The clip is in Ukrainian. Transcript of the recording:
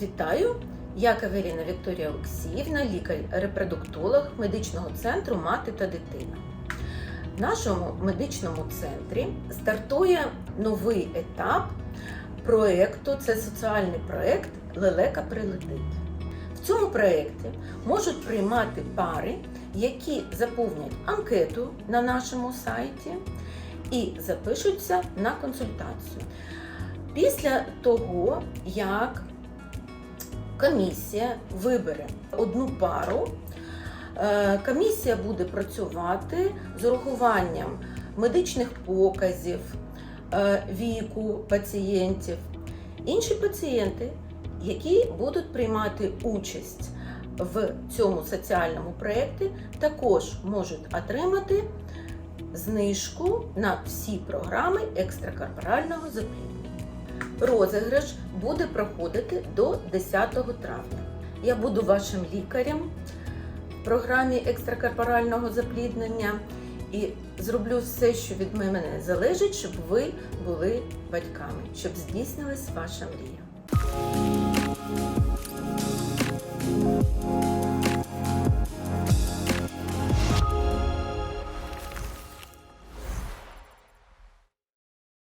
Вітаю! Я Каверіна Вікторія Олексіївна, лікар-репродуктолог медичного центру Мати та дитина. В нашому медичному центрі стартує новий етап проєкту. Це соціальний проєкт Лелека прилетить. В цьому проєкті можуть приймати пари, які заповнять анкету на нашому сайті і запишуться на консультацію. Після того, як комісія вибере одну пару, е, комісія буде працювати з урахуванням медичних показів, е, віку пацієнтів. Інші пацієнти, які будуть приймати участь в цьому соціальному проєкті, також можуть отримати знижку на всі програми екстракорпорального запліднення. Розіграш буде проходити до 10 травня. Я буду вашим лікарем в програмі екстракорпорального запліднення і зроблю все, що від мене залежить, щоб ви були батьками, щоб здійснилась ваша мрія.